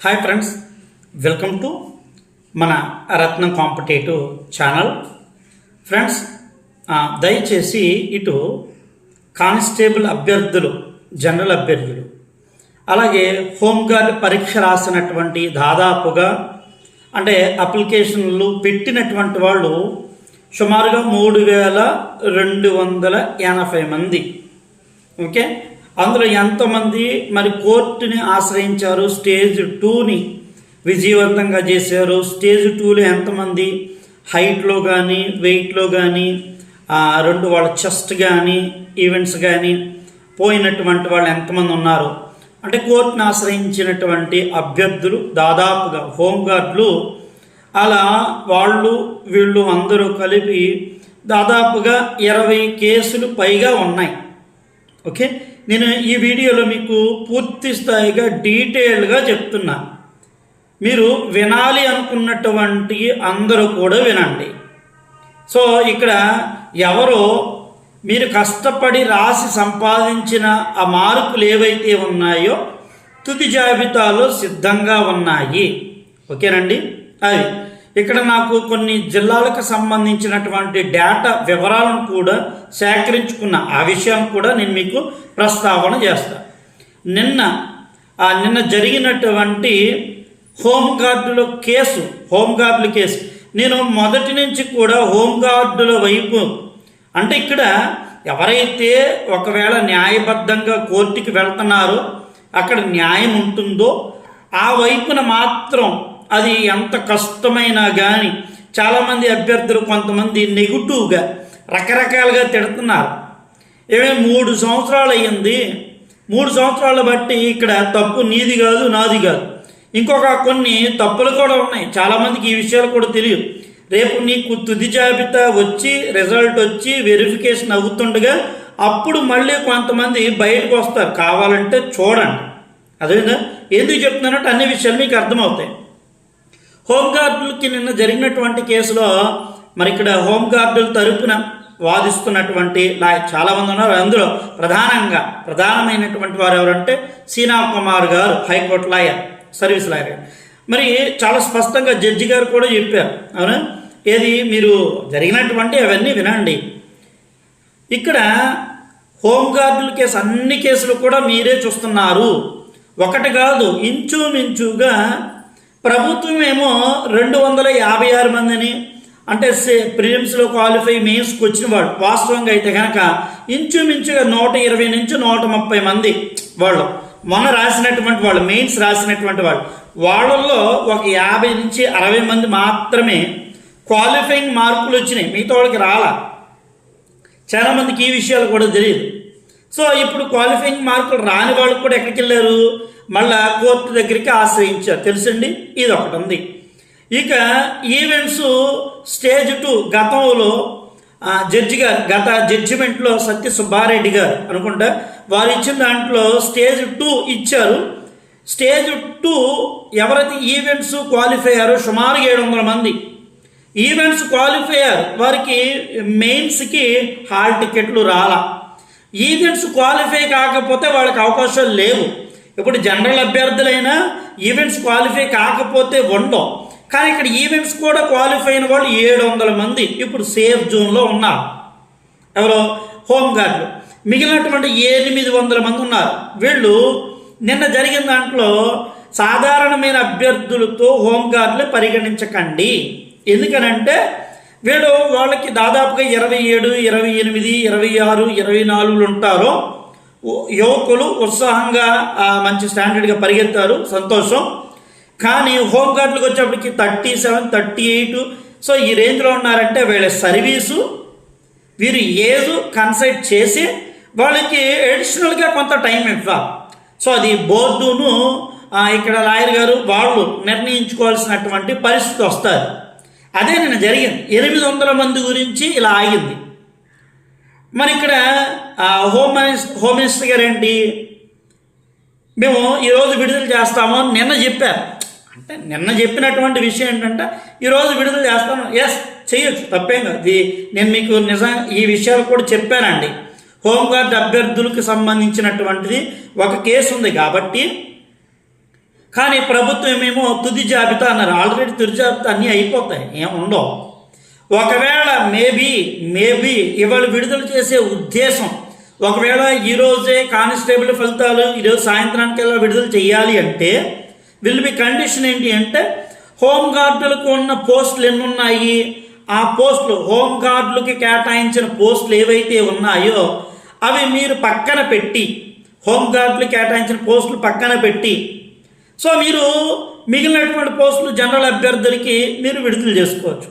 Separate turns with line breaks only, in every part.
Hi friends welcome to మన రత్నం competitive channel. Friends దయచేసి ఇటు కానిస్టేబుల్ అభ్యర్థులు జనరల్ అభ్యర్థులు అలాగే హోంగార్డ్ పరీక్ష రాసినటువంటి దాదాపుగా అంటే అప్లికేషన్లు పెట్టినటువంటి వాళ్ళు సుమారుగా మూడు వేల రెండు వందల ఎనభై మంది. ఓకే అందులో ఎంతమంది మరి కోర్టుని ఆశ్రయించారు స్టేజ్ టూని విజయవంతంగా చేశారు. స్టేజ్ టూలో ఎంతమంది హైట్లో కానీ వెయిట్లో కానీ రెండు వాళ్ళ చెస్ట్ కానీ ఈవెంట్స్ కానీ పోయినటువంటి వాళ్ళు ఎంతమంది ఉన్నారు. అంటే కోర్టుని ఆశ్రయించినటువంటి అభ్యర్థులు దాదాపుగా హోంగార్డులు అలా వాళ్ళు వీళ్ళు అందరూ కలిపి దాదాపుగా ఇరవై కేసులు పైగా ఉన్నాయి. ఓకే? నేను ఈ వీడియోలో మీకు పూర్తి స్థాయిగా డీటెయిల్గా చెప్తున్నా. మీరు వినాలి అనుకున్నటువంటి అందరూ కూడా వినండి. సో ఇక్కడ ఎవరో మీరు కష్టపడి రాసి సంపాదించిన ఆ మార్కులు ఏవైతే ఉన్నాయో తుది జాబితాలో సిద్ధంగా ఉన్నాయి. ఓకేనండి? అవి ఇక్కడ నాకు కొన్ని జిల్లాలకు సంబంధించినటువంటి డేటా వివరాలను కూడా సేకరించుకున్న ఆ విషయం కూడా నేను మీకు ప్రస్తావన చేస్తా. నిన్న నిన్న జరిగినటువంటి హోంగార్డుల కేసు హోంగార్డుల కేసు. నేను మొదటి నుంచి కూడా హోంగార్డుల వైపు అంటే ఇక్కడ ఎవరైతే ఒకవేళ న్యాయబద్ధంగా కోర్టుకి వెళ్తున్నారో అక్కడ న్యాయం ఉంటుందో ఆ వైపున మాత్రం అది ఎంత కష్టమైనా కానీ చాలామంది అభ్యర్థులు కొంతమంది నెగిటివ్గా రకరకాలుగా తిడుతున్నారు. ఏమే మూడు సంవత్సరాలు అయ్యింది. మూడు సంవత్సరాలు బట్టి ఇక్కడ తప్పు నీది కాదు నాది కాదు. ఇంకొక కొన్ని తప్పులు కూడా ఉన్నాయి. చాలామందికి ఈ విషయాలు కూడా తెలియదు రేపు నీకు తుది జాబితా వచ్చి రిజల్ట్ వచ్చి వెరిఫికేషన్ అవుతుండగా అప్పుడు మళ్ళీ కొంతమంది బయటకు వస్తారు. కావాలంటే చూడండి. అదేవిధంగా ఎందుకు చెప్తున్నానంటే అన్ని విషయాలు మీకు అర్థమవుతాయి. హోంగార్డులకి నిన్న జరిగినటువంటి కేసులో మరి ఇక్కడ హోంగార్డుల తరపున వాదిస్తున్నటువంటి లా చాలామంది ఉన్నారు. అందులో ప్రధానంగా ప్రధానమైనటువంటి వారు ఎవరంటే సీనా కుమార్ గారు హైకోర్టు లాయర్ సర్వీస్ లాయర్. మరి చాలా స్పష్టంగా జడ్జి గారు కూడా చెప్పారు. అవునా? ఏది? మీరు జరిగినటువంటి అవన్నీ వినండి. ఇక్కడ హోంగార్డుల కేసు అన్ని కేసులు కూడా మీరే చూస్తున్నారు. ఒకటి కాదు ఇంచుమించుగా ప్రభుత్వం ఏమో రెండు వందల యాభై ఆరు మందిని అంటే ప్రిలిమ్స్లో క్వాలిఫై మెయిన్స్కి వచ్చిన వాళ్ళు వాస్తవంగా అయితే కనుక ఇంచుమించుగా నూట ఇరవై నుంచి నూట ముప్పై మంది వాళ్ళు. మొన్న రాసినటువంటి వాళ్ళు మెయిన్స్ రాసినటువంటి వాళ్ళు. వాళ్ళల్లో ఒక యాభై నుంచి అరవై మంది మాత్రమే క్వాలిఫైయింగ్ మార్కులు వచ్చినాయి. మిగతా వాళ్ళకి రాలా. చాలామందికి ఈ విషయాలు కూడా తెలియదు. సో ఇప్పుడు క్వాలిఫైయింగ్ మార్కులు రాని వాళ్ళు కూడా ఎక్కడికి వెళ్ళారు? మళ్ళా కోర్టు దగ్గరికి ఆశ్రయించారు. తెలుసండి? ఇది ఒకటి ఉంది. ఇక ఈవెంట్స్ స్టేజ్ టూ గతంలో జడ్జి గారు గత జడ్జిమెంట్లో సత్య సుబ్బారెడ్డి గారు అనుకుంటా వారు ఇచ్చిన దాంట్లో స్టేజ్ టూ ఇచ్చారు. స్టేజ్ టూ ఎవరైతే ఈవెంట్స్ క్వాలిఫై అయ్యారో సుమారు ఏడు వందల మంది. ఈవెంట్స్ క్వాలిఫై అయ్యారు. వారికి మెయిన్స్కి హాల్ టికెట్లు రాలా. ఈవెంట్స్ క్వాలిఫై కాకపోతే వాళ్ళకి అవకాశాలు లేవు. ఇప్పుడు జనరల్ అభ్యర్థులైనా ఈవెంట్స్ క్వాలిఫై కాకపోతే ఉండవు. కానీ ఇక్కడ ఈవెంట్స్ కూడా క్వాలిఫై అయిన వాళ్ళు ఏడు వందల మంది ఇప్పుడు సేఫ్ జోన్లో ఉన్నారు. ఎవరో? హోంగార్డులు మిగిలినటువంటి ఎనిమిది వందల మంది ఉన్నారు. వీళ్ళు నిన్న జరిగిన దాంట్లో సాధారణమైన అభ్యర్థులతో హోంగార్డులు పరిగణించకండి. ఎందుకనంటే వీళ్ళు వాళ్ళకి దాదాపుగా ఇరవై ఏడు ఇరవై ఎనిమిది ఇరవై ఆరు ఇరవై నాలుగులు ఉంటారు. యువకులు ఉత్సాహంగా మంచి స్టాండర్డ్గా పరిగెత్తారు. సంతోషం. కానీ హోంగార్డులకు వచ్చేప్పటికి thirty seven thirty eight. So ఈ రేంజ్లో ఉన్నారంటే వీళ్ళ సర్వీసు వీరు ఏజ్ కన్సల్ట్ చేసి వాళ్ళకి అడిషనల్గా కొంత టైం ఇవ్వాలి. సో అది బోర్డును ఇక్కడ లాయర్ గారు వాళ్ళు నిర్ణయించుకోవాల్సినటువంటి పరిస్థితి వస్తుంది. అదే నేను జరిగింది. ఎనిమిది వందల మంది గురించి ఇలా ఆగింది. మరి ఇక్కడ హోమ్ హోమ్ మినిస్టర్ గారు ఏంటి మేము ఈరోజు విడుదల చేస్తాము అని నిన్న చెప్పారు. అంటే నిన్న చెప్పినటువంటి విషయం ఏంటంటే ఈరోజు విడుదల చేస్తాము ఎస్ చేయొచ్చు. తప్పేం కాదు. నేను మీకు నిజం ఈ విషయాలు కూడా చెప్పానండి. హోంగార్డ్ అభ్యర్థులకు సంబంధించినటువంటిది ఒక కేసు ఉంది కాబట్టి కానీ ప్రభుత్వం ఏమో తుది జాబితా అన్నారు. ఆల్రెడీ తుది జాబితా అన్నీ అయిపోతాయి. ఏం ఉండవు. ఒకవేళ మేబీ మేబీ ఇవాళ విడుదల చేసే ఉద్దేశం ఒకవేళ ఈరోజే కానిస్టేబుల్ ఫలితాలు ఈరోజు సాయంత్రానికల్లా విడుదల చేయాలి అంటే విల్ బి కండిషన్ ఏంటి అంటే హోమ్ గార్డులకు ఉన్న పోస్టులు ఎన్ని ఉన్నాయి ఆ పోస్టులు హోంగార్డులకి కేటాయించిన పోస్టులు ఏవైతే ఉన్నాయో అవి మీరు పక్కన పెట్టి హోంగార్డులు కేటాయించిన పోస్టులు పక్కన పెట్టి సో మీరు మిగిలినటువంటి పోస్టులు జనరల్ అభ్యర్థులకి మీరు విడుదల చేసుకోవచ్చు.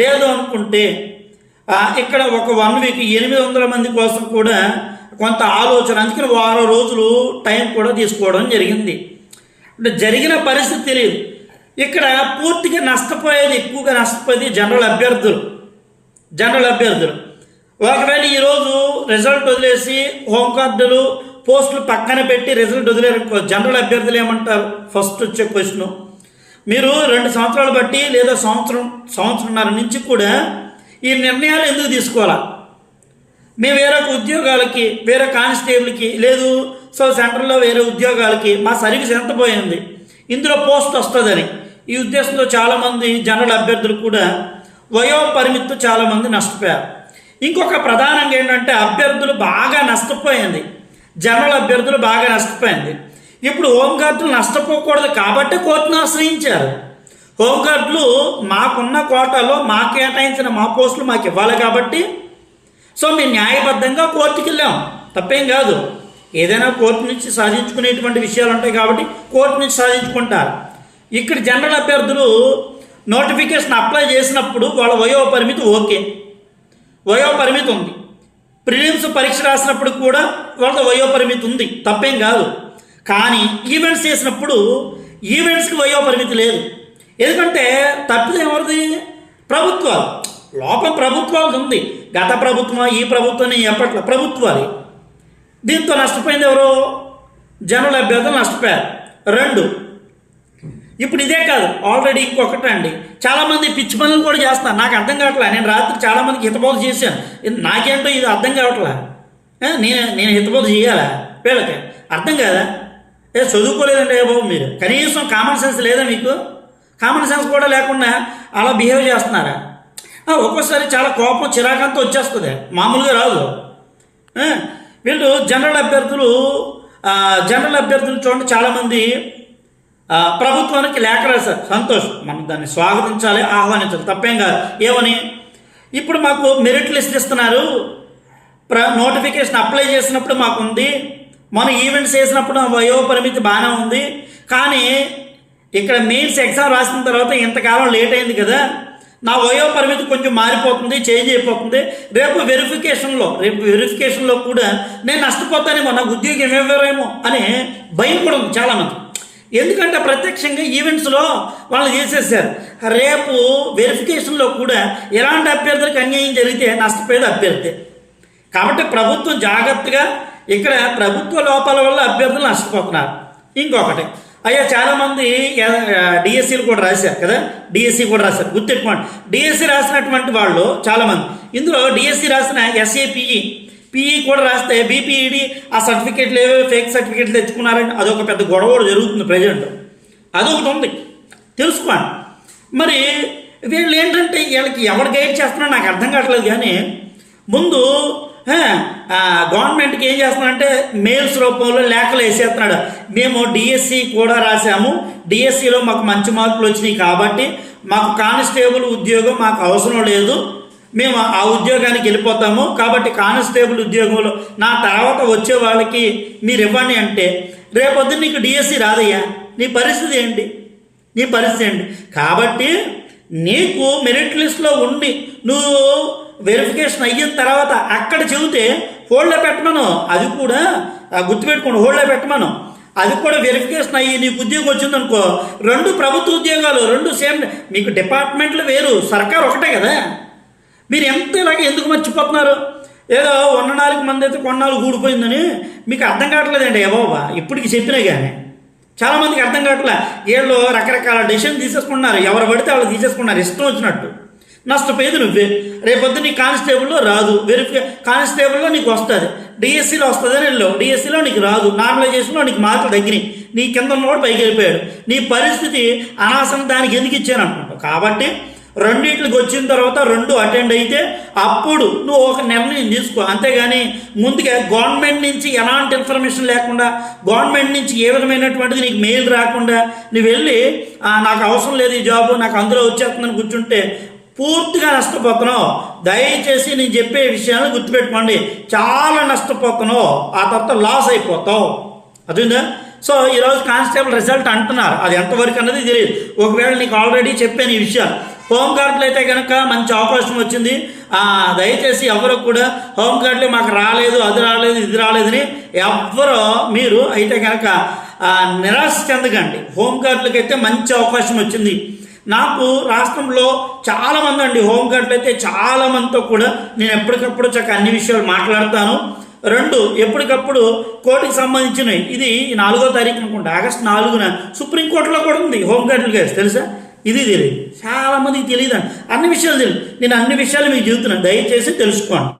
లేదు అనుకుంటే ఇక్కడ ఒక వన్ వీక్ ఎనిమిది వందల మంది కోసం కూడా కొంత ఆలోచన అందుకని వారం రోజులు టైం కూడా తీసుకోవడం జరిగింది. అంటే జరిగిన పరిస్థితి తెలియదు. ఇక్కడ పూర్తిగా నష్టపోయేది ఎక్కువగా నష్టపోయేది జనరల్ అభ్యర్థులు. జనరల్ అభ్యర్థులు. ఒకవేళ ఈరోజు రిజల్ట్ వదిలేసి హోంకార్డులు పోస్టులు పక్కన పెట్టి రిజల్ట్ వదిలేరు. జనరల్ అభ్యర్థులు ఏమంటారు? ఫస్ట్ వచ్చే క్వశ్చన్ మీరు రెండు సంవత్సరాలు బట్టి లేదా సంవత్సరం సంవత్సరంన్నర నుంచి కూడా ఈ నిర్ణయాలు ఎందుకు తీసుకోవాలా? మేము వేరొక ఉద్యోగాలకి వేరే కానిస్టేబుల్కి లేదు సో సెంటర్లో వేరే ఉద్యోగాలకి మా సర్వీస్ ఎంత పోయింది? ఇందులో పోస్ట్ వస్తుందని. ఈ ఉద్దేశంతో చాలామంది జనరల్ అభ్యర్థులు కూడా వయో పరిమితితో చాలామంది నష్టపోయారు. ఇంకొక ప్రధానంగా ఏంటంటే అభ్యర్థులు బాగా నష్టపోయింది. జనరల్ అభ్యర్థులు బాగా నష్టపోయింది. ఇప్పుడు హోంగార్డులు నష్టపోకూడదు కాబట్టి కోర్టును ఆశ్రయించారు. హోంగార్డులు మాకున్న కోటాలో మా కేటాయించిన మా పోస్టులు మాకు ఇవ్వాలి కాబట్టి సో మేము న్యాయబద్ధంగా కోర్టుకి వెళ్ళాం. తప్పేం కాదు. ఏదైనా కోర్టు నుంచి సాధించుకునేటువంటి విషయాలు ఉంటాయి కాబట్టి కోర్టు నుంచి సాధించుకుంటారు. ఇక్కడ జనరల్ అభ్యర్థులు నోటిఫికేషన్ అప్లై చేసినప్పుడు వాళ్ళ వయో పరిమితి ఓకే. వయో పరిమితి ఉంది. ప్రిలిమ్స్ పరీక్ష రాసినప్పుడు కూడా వాళ్ళ వయోపరిమితి ఉంది. తప్పేం కాదు. కానీ ఈవెంట్స్ చేసినప్పుడు ఈవెంట్స్కి వయో పరిమితి లేదు. ఎందుకంటే తప్పిది ఎవరిది? ప్రభుత్వాలు. లోపం ప్రభుత్వాలు ఉంది. గత ప్రభుత్వం ఈ ప్రభుత్వం ఎప్పట్లో ప్రభుత్వాలు. దీంతో నష్టపోయింది ఎవరు? జనరల్ అభ్యర్థులు నష్టపోయారు. రెండు ఇప్పుడు ఇదే కాదు ఆల్రెడీ ఇంకొకటి అండి. చాలామంది పిచ్చి పనులు కూడా చేస్తాను నాకు అర్థం కావట్లే. నేను రాత్రి చాలామందికి హితబోధ చేశాను. ఇది నాకేంటో ఇది అర్థం కావట్లే. నేను నేను హితబోధ చేయాలా? వీళ్ళకి అర్థం కాదా? ఏ చదువుకోలేదంటే ఏ బాబు మీరు. కనీసం కామన్ సెన్స్ లేదా మీకు? కామన్ సెన్స్ కూడా లేకుండా అలా బిహేవ్ చేస్తున్నారా? ఒక్కోసారి చాలా కోపం చిరాకంతా వచ్చేస్తుంది. మామూలుగా రాదు. వీళ్ళు జనరల్ అభ్యర్థులు జనరల్ అభ్యర్థులు చూడండి చాలామంది ప్రభుత్వానికి లేఖ రాశారు సంతోష్. మనం దాన్ని స్వాగతించాలి ఆహ్వానించాలి. తప్పేం కాదు. ఏమని? ఇప్పుడు మాకు మెరిట్ లిస్ట్ ఇస్తున్నారు. ప్ర నోటిఫికేషన్ అప్లై చేసినప్పుడు మాకు ఉంది మనం ఈవెంట్స్ చేసినప్పుడు ఆ వయో పరిమితి బాగానే ఉంది. కానీ ఇక్కడ మెయిన్స్ ఎగ్జామ్ రాసిన తర్వాత ఇంతకాలం లేట్ అయింది కదా. నా వయో పరిమితి కొంచెం మారిపోతుంది చేంజ్ అయిపోతుంది. రేపు వెరిఫికేషన్లో రేపు వెరిఫికేషన్లో కూడా నేను నష్టపోతానేమో నాకు ఉద్యోగం ఇవ్వరేమో అని భయం కూడా ఉంది చాలామంది ఎందుకంటే ప్రత్యక్షంగా ఈవెంట్స్లో వాళ్ళు చేసేసారు. రేపు వెరిఫికేషన్లో కూడా ఎలాంటి అభ్యర్థులకు అన్యాయం జరిగితే నష్టపోయేది అభ్యర్థి. కాబట్టి ప్రభుత్వం జాగ్రత్తగా ఇక్కడ ప్రభుత్వ లోపాల వల్ల అభ్యర్థులు నష్టపోతున్నారు. ఇంకొకటి అయ్యా చాలామంది డిఎస్సీలు కూడా రాశారు కదా? డిఎస్సి కూడా రాశారు. గుర్తెట్టుకోండి డిఎస్సి రాసినటువంటి వాళ్ళు చాలామంది. ఇందులో డిఎస్సి రాసిన ఎస్ఏపిఈ పిఈ కూడా రాస్తే బీపీఈడి ఆ సర్టిఫికేట్లు ఏవో ఫేక్ సర్టిఫికేట్లు తెచ్చుకున్నారంటే అదొక పెద్ద గొడవ కూడా జరుగుతుంది ప్రజెంట్ అదొకటి ఉంది. తెలుసుకోండి. మరి వీళ్ళు ఏంటంటే వీళ్ళకి ఎవరు గైడ్ చేస్తున్నారో నాకు అర్థం కావట్లేదు కానీ ముందు గవర్నమెంట్కి ఏం చేస్తున్నాడంటే మెయిల్స్ రూపంలో లేఖలు వేసేస్తున్నాడు. మేము డిఎస్సి కూడా రాసాము డిఎస్సిలో మాకు మంచి మార్కులు వచ్చినాయి కాబట్టి మాకు కానిస్టేబుల్ ఉద్యోగం మాకు అవసరం లేదు. మేము ఆ ఉద్యోగానికి వెళ్ళిపోతాము. కాబట్టి కానిస్టేబుల్ ఉద్యోగంలో నా తర్వాత వచ్చే వాళ్ళకి మీరు ఇవ్వండి అంటే రేపొద్దు నీకు డిఎస్సి రాదయ్యా. నీ పరిస్థితి ఏంటి? నీ పరిస్థితి ఏంటి? కాబట్టి నీకు మెరిట్ లిస్ట్లో ఉండి నువ్వు వెరిఫికేషన్ అయిన తర్వాత అక్కడ చెబితే హోల్డ్లో పెట్టమను. అది కూడా గుర్తుపెట్టుకోండి హోల్డ్లో పెట్టమను. అది కూడా వెరిఫికేషన్ అయ్యి నీకు ఉద్యోగం వచ్చిందనుకో రెండు ప్రభుత్వ ఉద్యోగాలు రెండు సేమ్ మీకు డిపార్ట్మెంట్లు వేరు సర్కార్ ఒకటే కదా. మీరు ఎంత ఇలాగ ఎందుకు మర్చిపోతున్నారు? ఏదో ఉన్న నాలుగు మంది అయితే కొన్నాళ్ళు ఊడిపోయిందని మీకు అర్థం కావట్లేదండి ఏవోవా ఇప్పటికి చెప్పినా కానీ చాలామందికి అర్థం కావట్లే. వీళ్ళు రకరకాల డెసిషన్ తీసేసుకున్నారు ఎవరు పడితే వాళ్ళు తీసేసుకున్నారు ఇష్టం వచ్చినట్టు. నష్టపోయేది నువ్వే. రేపొద్దు నీ కానిస్టేబుల్లో రాదు. వెరిఫికే కానిస్టేబుల్లో నీకు వస్తుంది. డిఎస్సిలో వస్తుందని వెళ్ళావు డిఎస్సిలో నీకు రాదు. నార్మలైజేషన్లో నీకు మార్కులు తగ్గినాయి. నీ కింద ఉన్నవాడు పైకి వెళ్ళిపోయాడు. నీ పరిస్థితి అనవసరం దానికి ఎందుకు ఇచ్చాను అనుకుంటావు? కాబట్టి రెండింటికి వచ్చిన తర్వాత రెండు అటెండ్ అయితే అప్పుడు నువ్వు ఒక నిర్ణయం తీసుకో. అంతేగాని ముందుగా గవర్నమెంట్ నుంచి ఎలాంటి ఇన్ఫర్మేషన్ లేకుండా గవర్నమెంట్ నుంచి ఏ విధమైనటువంటిది నీకు మెయిల్ రాకుండా నువ్వు వెళ్ళి నాకు అవసరం లేదు ఈ జాబ్ నాకు అందులో వచ్చేస్తుందని కూర్చుంటే పూర్తిగా నష్టపోతున్నావు. దయచేసి నేను చెప్పే విషయాన్ని గుర్తుపెట్టుకోండి. చాలా నష్టపోతున్నావు. ఆ తర్వాత లాస్ అయిపోతావు. అర్థమైందా? సో ఈరోజు కానిస్టేబుల్ రిజల్ట్ అంటున్నారు. అది ఎంతవరకు అన్నది తెలియదు. ఒకవేళ నీకు ఆల్రెడీ చెప్పాను ఈ విషయాలు. హోమ్ గార్డులు అయితే కనుక మంచి అవకాశం వచ్చింది. దయచేసి ఎవరు కూడా హోమ్ గార్డులు మాకు రాలేదు అది రాలేదు ఇది రాలేదని ఎవ్వరో మీరు అయితే కనుక నిరాశ చెందకండి. హోమ్ గార్డులకి అయితే మంచి అవకాశం వచ్చింది. నాకు రాష్ట్రంలో చాలామంది అండి హోమ్ గార్డులు అయితే చాలామందితో కూడా నేను ఎప్పటికప్పుడు చక్క అన్ని విషయాలు మాట్లాడతాను. రెండు ఎప్పటికప్పుడు కోర్టుకి సంబంధించినవి. ఇది నాలుగో తారీఖు అనుకుంటా ఆగస్ట్ నాలుగున సుప్రీంకోర్టులో కూడా ఉంది హోమ్ గార్డులు కేసు తెలుసా? ఇది తెలియదు. చాలా మందికి తెలియదు. అన్ని విషయాలు తెలియదు. నేను అన్ని విషయాలు మీకు చెబుతున్నాను దయచేసి తెలుసుకోండి.